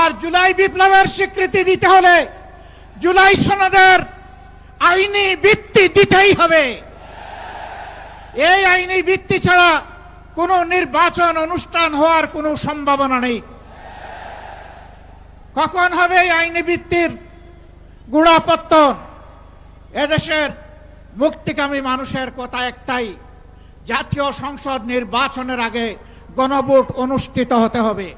আর জুলাই বিপ্লবের স্বীকৃতি দিতে হলে জুলাই সনদের আইনি ভিত্তি দিতেই হবে। এই আইনি ভিত্তি ছাড়া কোনো নির্বাচন অনুষ্ঠান হওয়ার কোনো সম্ভাবনা নেই। কখন হবে এই আইনি ভিত্তির গুড়াপত্তন এদেশের মুক্তিকামী মানুষের কথা একটাই, জাতীয় সংসদ নির্বাচনের আগে গণভোট অনুষ্ঠিত হতে হবে।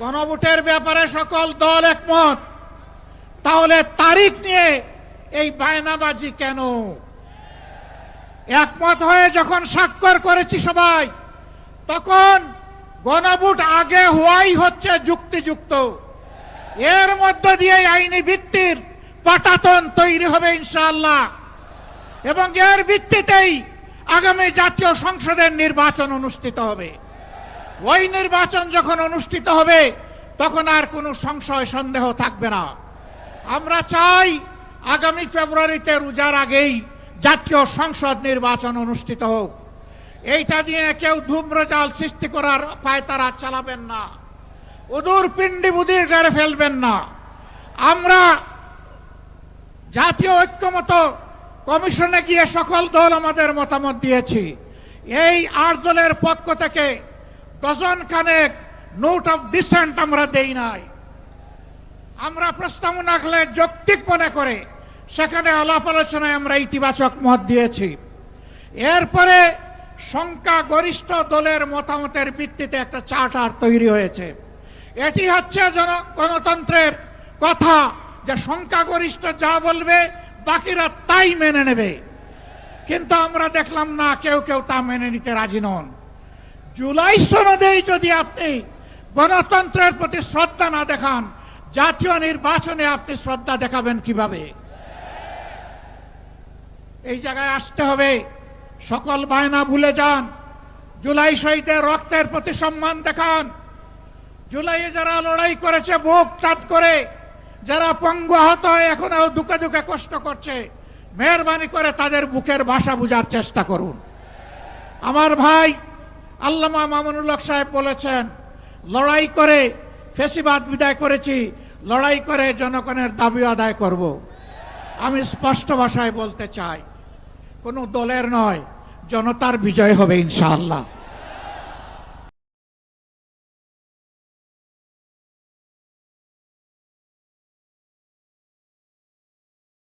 গণভোটের ব্যাপারে সকল দল একমত। তাহলে তারিখ নিয়ে এই বায়নাবাজি কেন? একমত হয়ে যখন স্বাক্ষর করেছি সবাই, তখন গণভোট আগে হওয়াই হচ্ছে যুক্তিযুক্ত। এর মধ্য দিয়ে আইনি ভিত্তির পাটাতন তৈরি হবে ইনশাআল্লাহ। এবং এর ভিত্তিতেই আগামী জাতীয় সংসদের নির্বাচন অনুষ্ঠিত হবে। ওই নির্বাচন যখন অনুষ্ঠিত হবে, তখন আর কোনো সংশয়, সন্দেহ থাকবে না। আমরা চাই আগামী ফেব্রুয়ারিতে, রোজার আগেই জাতীয় সংসদ নির্বাচন অনুষ্ঠিত হোক। এইটা দিয়ে কেউ ধূম্রজাল সৃষ্টি করার পায়তারা চালাবেন না। উদূর পিণ্ডি বুদির গাড়ে ফেলবেন না। আমরা জাতীয় ঐক্যমত কমিশনে গিয়ে সকল দল আমাদের মতামত দিয়েছি। এই আট দলের পক্ষ থেকে ডজন খানেক নোট অফ ডিসেন্ট আমরা দেই নাই। আমরা প্রস্তাবনা রাখলে যৌক্তিক মনে করে সেখানে আলাপ আলোচনায় আমরা ইতিবাচক মত দিয়েছি। এরপরে সংখ্যা গরিষ্ঠ দলের মতামতের ভিত্তিতে একটা চার্টার তৈরি হয়েছে। এটি হচ্ছে গণতন্ত্রের কথা যে সংখ্যাগরিষ্ঠ যা বলবে, বাকিরা তাই মেনে নেবে। কিন্তু আমরা দেখলাম না, কেউ কেউ তা মেনে নিতে রাজি নন। জুলাই সনদেই যদি আপনি গণতন্ত্রের প্রতি শ্রদ্ধা না দেখান, জাতীয় নির্বাচনে আপনি শ্রদ্ধা দেখাবেন কীভাবে? এই জায়গায় আসতে হবে। সকল বায়না ভুলে যান। জুলাই শহীদের রক্তের প্রতি সম্মান দেখান। জুলাইয়ে যারা লড়াই করেছে, বুক টাট করে, যারা পঙ্গু আহত হয়ে এখনও দুঃখে দুঃখে কষ্ট করছে, মেহরবানি করে তাদের বুকের ভাষা বোঝার চেষ্টা করুন। আমার ভাই আল্লামা মামুনুল্লাহ সাহেব বলেছেন, লড়াই করে ফেসিবাদ বিদায় করেছি, লড়াই করে জনগণের দাবি আদায় করব। আমি স্পষ্ট ভাষায় বলতে চাই, কোনো দলের নয়, জনতার বিজয় হবে ইনশাআল্লাহ।